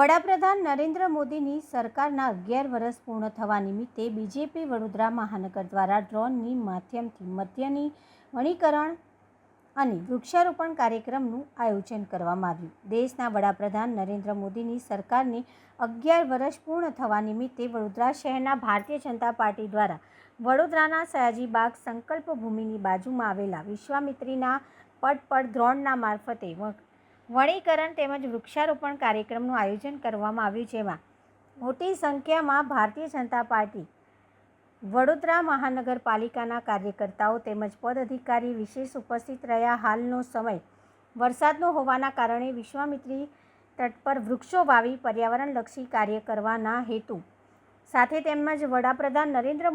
વડાપ્રધાન નરેન્દ્ર મોદીની સરકારના અગિયાર વર્ષ પૂર્ણ થવા નિમિત્તે બીજેપી વડોદરા મહાનગર દ્વારા ડ્રોનની માધ્યમથી મધ્યની વણીકરણ અને વૃક્ષારોપણ કાર્યક્રમનું આયોજન કરવામાં આવ્યું. દેશના વડાપ્રધાન નરેન્દ્ર મોદીની સરકારની અગિયાર વર્ષ પૂર્ણ થવા નિમિત્તે વડોદરા શહેરના ભારતીય જનતા પાર્ટી દ્વારા વડોદરાના સયાજીબાગ સંકલ્પ ભૂમિની બાજુમાં આવેલા વિશ્વામિત્રીના પટ પર દ્રોણના મારફતે વણીકરણ તેમજ વૃક્ષારોપણ કાર્યક્રમનું આયોજન કરવામાં આવ્યું જેમાં મોટી સંખ્યામાં ભારતીય જનતા પાર્ટી, વડોદરા મહાનગરપાલિકાના કાર્યકર્તાઓ તેમજ પદ અધિકારી વિશેષ ઉપસ્થિત રહ્યા. હાલનો સમય વરસાદનો હોવાના કારણે વિશ્વામિત્રી તટ પર વૃક્ષો વાવી પર્યાવરણલક્ષી કાર્ય કરવાના હેતુ સાથે તેમજ વડાપ્રધાન નરેન્દ્ર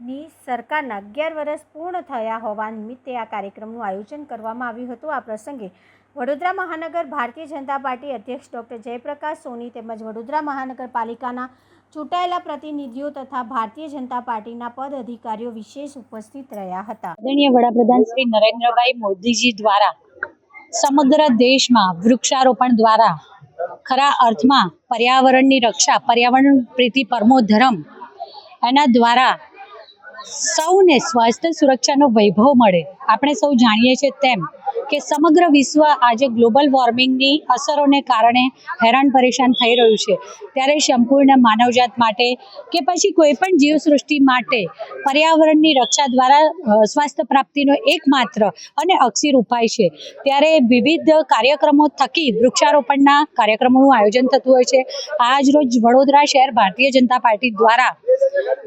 મોદીની સરકારના અગિયાર વર્ષ પૂર્ણ થયા હોવા નિમિત્તે આ કાર્યક્રમનું આયોજન કરવામાં આવ્યું હતું. આ પ્રસંગે વડોદરા મહાનગર ભારતીય જનતા પાર્ટી અધ્યક્ષ ડૉક્ટર જયપ્રકાશ સોની તેમજ વડોદરા મહાનગરપાલિકાના ચૂંટાયેલા પ્રતિનિધિઓ તથા ભારતીય જનતા પાર્ટીના પદ અધિકારીઓ વિશેષ ઉપસ્થિત રહ્યા હતા. આદરણીય વડાપ્રધાન શ્રી નરેન્દ્રભાઈ મોદીજી દ્વારા સમગ્ર દેશમાં વૃક્ષારોપણ દ્વારા ખરા અર્થમાં પર્યાવરણની રક્ષા, પર્યાવરણ પ્રીતિ પરમો ધર્મ એના દ્વારા સૌને સ્વાસ્થ્ય સુરક્ષાનો વૈભવ મળે. આપણે સૌ જાણીએ છીએ તેમ. કે સમગ્ર વિશ્વ આજે ગ્લોબલ વોર્મિંગની અસરોને કારણે હેરાન પરેશાન થઈ રહ્યું છે. ત્યારે સંપૂર્ણ માનવજાત માટે કે પછી કોઈ પણ જીવસૃષ્ટિ માટે પર્યાવરણની રક્ષા દ્વારા સ્વાસ્થ્ય પ્રાપ્તિનો એકમાત્ર અને અક્ષીર ઉપાય છે. ત્યારે વિવિધ કાર્યક્રમો થકી વૃક્ષારોપણના કાર્યક્રમોનું આયોજન થતું હોય છે. આજ રોજ વડોદરા શહેર ભારતીય જનતા પાર્ટી દ્વારા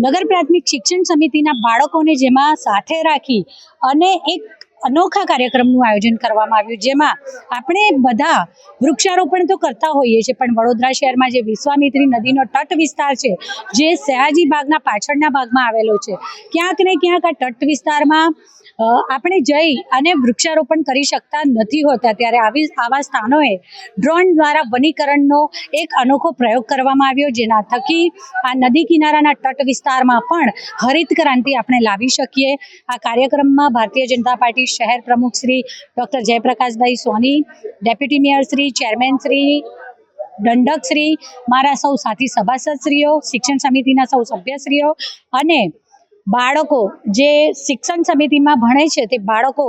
નગર પ્રાથમિક શિક્ષણ સમિતિના બાળકોને જેમાં સાથે રાખી અને એક અનોખા કાર્યક્રમનું આયોજન કરવામાં આવ્યું. જેમાં આપણે બધા વૃક્ષારોપણ તો કરતા હોઈએ છીએ, પણ વડોદરા શહેરમાં જે વિશ્વામિત્રી નદીનો તટ વિસ્તાર છે, જે સયાજી બાગના પાછળના ભાગમાં આવેલો છે, ક્યાંક ને ક્યાંક આ તટ વિસ્તારમાં આપણે જઈ અને વૃક્ષારોપણ કરી શકતા નથી હોતા ત્યારે આવી, આવા સ્થાનોએ ડ્રોન દ્વારા વનીકરણનો એક અનોખો પ્રયોગ કરવામાં આવ્યો, જેના થકી આ નદી કિનારાના તટ વિસ્તારમાં પણ હરિત ક્રાંતિ આપણે લાવી શકીએ. આ કાર્યક્રમમાં ભારતીય જનતા પાર્ટી શહેર પ્રમુખ Shri doctor Jayprakashbhai Soni, deputy mayor Shri, chairman Shri દંડકશ્રી મારા સૌ સાથી સભાસદશ્રીઓ, શિક્ષણ સમિતિના સૌ સભ્યશ્રીઓ અને બાળકો જે શિક્ષણ સમિતિમાં ભણે છે તે બાળકો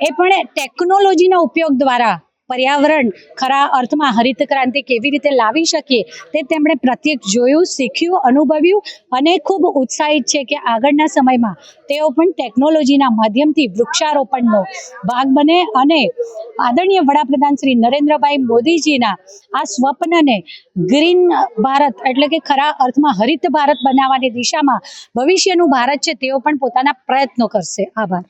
એ પણ ટેકનોલોજીના ઉપયોગ દ્વારા પર્યાવરણ ખરા અર્થમાં હરિત ક્રાંતિ કેવી રીતે લાવી શકીએ તે તેમણે પ્રત્યક્ષ જોયું, શીખ્યું, અનુભવ્યું અને ખૂબ ઉત્સાહિત છે કે આગળના સમયમાં તેઓ પણ ટેકનોલોજીના માધ્યમથી વૃક્ષારોપણનો ભાગ બને અને આદરણીય વડાપ્રધાન શ્રી નરેન્દ્રભાઈ મોદીજીના આ સ્વપ્નને ગ્રીન ભારત એટલે કે ખરા અર્થમાં હરિત ભારત બનાવવાની દિશામાં ભવિષ્યનું ભારત છે તેઓ પણ પોતાના પ્રયત્નો કરશે. આભાર.